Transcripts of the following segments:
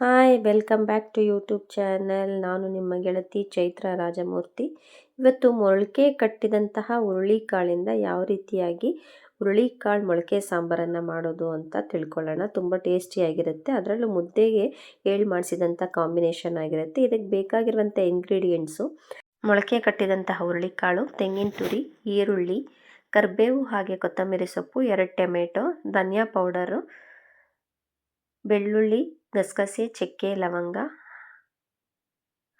Hi welcome back to YouTube channel ನಾನು ನಿಮ್ಮ ಗೆಳತಿ ಚೈತ್ರ ರಾಜಮೂರ್ತಿ. ಇವತ್ತು ಮೊಳಕೆ ಕಟ್ಟಿದಂತಹ ಹುರುಳಿಕಾಳಿಂದ ಯಾವ ರೀತಿಯಾಗಿ ಹುರುಳಿಕಾಳು ಮೊಳಕೆ ಸಾಂಬಾರನ್ನು ಮಾಡೋದು ಅಂತ ತಿಳ್ಕೊಳ್ಳೋಣ. ತುಂಬ ಟೇಸ್ಟಿಯಾಗಿರುತ್ತೆ ಅದರಲ್ಲೂ ಮುದ್ದೆಗೆ ಹೇಳಿ ಮಾಡಿಸಿದಂಥ ಕಾಂಬಿನೇಷನ್ ಆಗಿರುತ್ತೆ. ಇದಕ್ಕೆ ಬೇಕಾಗಿರುವಂಥ ಇಂಗ್ರೀಡಿಯೆಂಟ್ಸು ಮೊಳಕೆ ಕಟ್ಟಿದಂತಹ ಹುರುಳಿಕಾಳು ತೆಂಗಿನ ತುರಿ, ಈರುಳ್ಳಿ, ಕರಿಬೇವು ಹಾಗೆ ಕೊತ್ತಂಬರಿ ಸೊಪ್ಪು, ಎರಡು ಟೊಮೆಟೊ, ಧನಿಯಾ ಪೌಡರು ಬೆಳ್ಳುಳ್ಳಿ, ಗಸಗಸೆ, ಚಕ್ಕೆ, ಲವಂಗ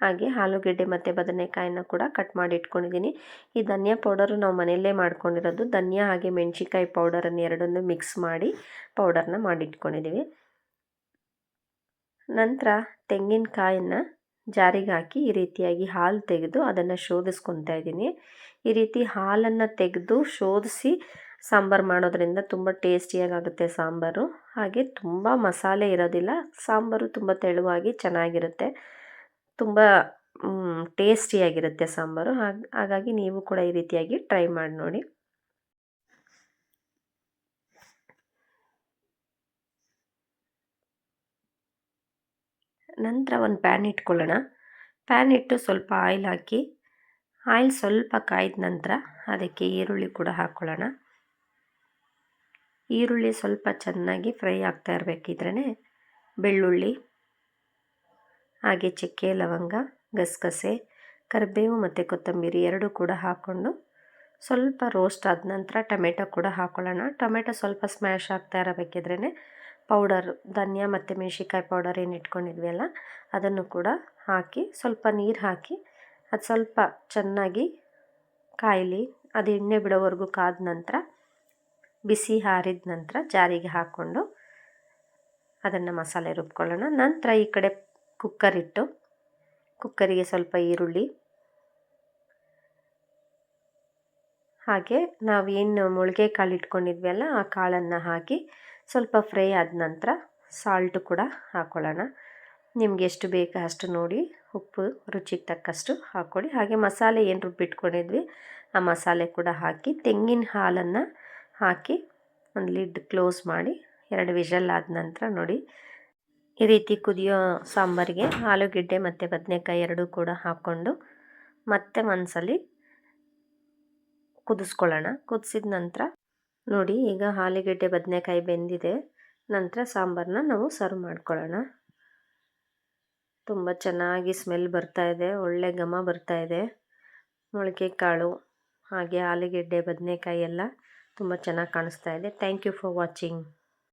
ಹಾಗೆ ಆಲೂಗೆಡ್ಡೆ ಮತ್ತು ಬದನೆಕಾಯಿನ ಕೂಡ ಕಟ್ ಮಾಡಿ ಇಟ್ಕೊಂಡಿದ್ದೀನಿ. ಈ ಧನಿಯಾ ಪೌಡರು ನಾವು ಮನೆಯಲ್ಲೇ ಮಾಡ್ಕೊಂಡಿರೋದು. ಧನಿಯಾ ಹಾಗೆ ಮೆಣಸಿನ್ಕಾಯಿ ಪೌಡರನ್ನು ಎರಡನ್ನು ಮಿಕ್ಸ್ ಮಾಡಿ ಪೌಡರ್ನ ಮಾಡಿಟ್ಕೊಂಡಿದ್ದೀವಿ ನಂತರ ತೆಂಗಿನಕಾಯನ್ನು ಜಾರಿಗೆ ಹಾಕಿ ಈ ರೀತಿಯಾಗಿ ಹಾಲು ತೆಗೆದು ಅದನ್ನು ಶೋಧಿಸ್ಕೊತಾ ಇದ್ದೀನಿ ಈ ರೀತಿ ಹಾಲನ್ನು ತೆಗೆದು ಶೋಧಿಸಿ ಸಾಂಬಾರು ಮಾಡೋದ್ರಿಂದ ತುಂಬ ಟೇಸ್ಟಿಯಾಗುತ್ತೆ ಸಾಂಬಾರು. ಹಾಗೆ ತುಂಬ ಮಸಾಲೆ ಇರೋದಿಲ್ಲ, ಸಾಂಬಾರು ತುಂಬ ತೆಳುವಾಗಿ ಚೆನ್ನಾಗಿರುತ್ತೆ. ತುಂಬ ಟೇಸ್ಟಿಯಾಗಿರುತ್ತೆ ಸಾಂಬಾರು. ಹಾಗೆ, ಹಾಗಾಗಿ ನೀವು ಕೂಡ ಈ ರೀತಿಯಾಗಿ ಟ್ರೈ ಮಾಡಿ ನೋಡಿ. ನಂತರ ಒಂದು ಪ್ಯಾನ್ ಇಟ್ಕೊಳ್ಳೋಣ. ಪ್ಯಾನ್ ಇಟ್ಟು ಸ್ವಲ್ಪ ಆಯಿಲ್ ಹಾಕಿ, ಆಯಿಲ್ ಸ್ವಲ್ಪ ಕಾಯ್ದ ನಂತರ ಅದಕ್ಕೆ ಈರುಳ್ಳಿ ಕೂಡ ಹಾಕ್ಕೊಳ್ಳೋಣ. ಈರುಳ್ಳಿ ಸ್ವಲ್ಪ ಚೆನ್ನಾಗಿ ಫ್ರೈ ಆಗ್ತಾ ಇರಬೇಕಿದ್ರೇ ಬೆಳ್ಳುಳ್ಳಿ, ಹಾಗೆ ಚಕ್ಕೆ, ಲವಂಗ, ಗಸಗಸೆ, ಕರಿಬೇವು ಮತ್ತು ಕೊತ್ತಂಬರಿ ಎರಡೂ ಕೂಡ ಹಾಕ್ಕೊಂಡು ಸ್ವಲ್ಪ ರೋಸ್ಟ್ ಆದ ನಂತರ ಟೊಮೆಟೊ ಕೂಡ ಹಾಕ್ಕೊಳ್ಳೋಣ ಟೊಮೆಟೊ ಸ್ವಲ್ಪ ಸ್ಮ್ಯಾಶ್ ಆಗ್ತಾ ಇರಬೇಕಿದ್ರೇ ಪೌಡರ್ ಧನಿಯಾ ಮತ್ತು ಮೆಣಸಿಕಾಯಿ ಪೌಡರ್ ಏನು ಇಟ್ಕೊಂಡಿದ್ವಿ ಅಲ್ಲ ಅದನ್ನು ಕೂಡ ಹಾಕಿ ಸ್ವಲ್ಪ ನೀರು ಹಾಕಿ ಅದು ಸ್ವಲ್ಪ ಚೆನ್ನಾಗಿ ಕಾಯಲಿ. ಅದು ಎಣ್ಣೆ ಬಿಡೋವರೆಗೂ ಕಾದ ನಂತರ ಬಿಸಿ ಹಾರಿದ ನಂತರ ಜಾರಿಗೆ ಹಾಕ್ಕೊಂಡು ಅದನ್ನು ಮಸಾಲೆ ರುಬ್ಕೊಳ್ಳೋಣ. ನಂತರ ಈ ಕಡೆ ಕುಕ್ಕರ್ ಇಟ್ಟು ಕುಕ್ಕರಿಗೆ ಸ್ವಲ್ಪ ಈರುಳ್ಳಿ. ಹಾಗೆ ನಾವೇನು ಮೊಳಗೆ ಕಾಳು ಇಟ್ಕೊಂಡಿದ್ವಲ್ಲ, ಆ ಕಾಳನ್ನು ಹಾಕಿ ಸ್ವಲ್ಪ ಫ್ರೈ ಆದ ನಂತರ ಸಾಲ್ಟು ಕೂಡ ಹಾಕ್ಕೊಳ್ಳೋಣ ನಿಮ್ಗೆ ಎಷ್ಟು ಬೇಕೋ ಅಷ್ಟು ನೋಡಿ, ಉಪ್ಪು ರುಚಿಗೆ ತಕ್ಕಷ್ಟು ಹಾಕ್ಕೊಳ್ಳಿ ಹಾಗೆ ಮಸಾಲೆ ಏನು ರುಬ್ಬಿಟ್ಕೊಂಡಿದ್ವಿ, ಆ ಮಸಾಲೆ ಕೂಡ ಹಾಕಿ ತೆಂಗಿನ ಹಾಲನ್ನು ಹಾಕಿ ಒಂದು ಲಿಡ್ ಕ್ಲೋಸ್ ಮಾಡಿ ಎರಡು ವಿಷಲ್ ಆದ ನಂತರ ನೋಡಿ, ಈ ರೀತಿ ಕುದಿಯೋ ಸಾಂಬಾರಿಗೆ ಆಲೂಗೆಡ್ಡೆ ಮತ್ತು ಬದನೆಕಾಯಿ ಎರಡೂ ಕೂಡ ಹಾಕ್ಕೊಂಡು ಮತ್ತೆ ಒಂದ್ಸಲಿ ಕುದಿಸ್ಕೊಳ್ಳೋಣ. ಕುದಿಸಿದ ನಂತರ ನೋಡಿ, ಈಗ ಆಲೂಗೆಡ್ಡೆ ಬದನೆಕಾಯಿ ಬೆಂದಿದೆ. ನಂತರ ಸಾಂಬಾರನ್ನ ನಾವು ಸರ್ವ್ ಮಾಡ್ಕೊಳ್ಳೋಣ. ತುಂಬ ಚೆನ್ನಾಗಿ ಸ್ಮೆಲ್ ಬರ್ತಾ ಇದೆ, ಒಳ್ಳೆ ಘಮ ಬರ್ತಾ ಇದೆ. ಮೊಳಕೆ ಕಾಳು ಹಾಗೆ ಆಲೂಗೆಡ್ಡೆ, ಬದನೆಕಾಯಿ ಎಲ್ಲ ತುಂಬ ಚೆನ್ನಾಗಿ ಕಾಣಿಸ್ತಾ ಇದೆ. Thank you for watching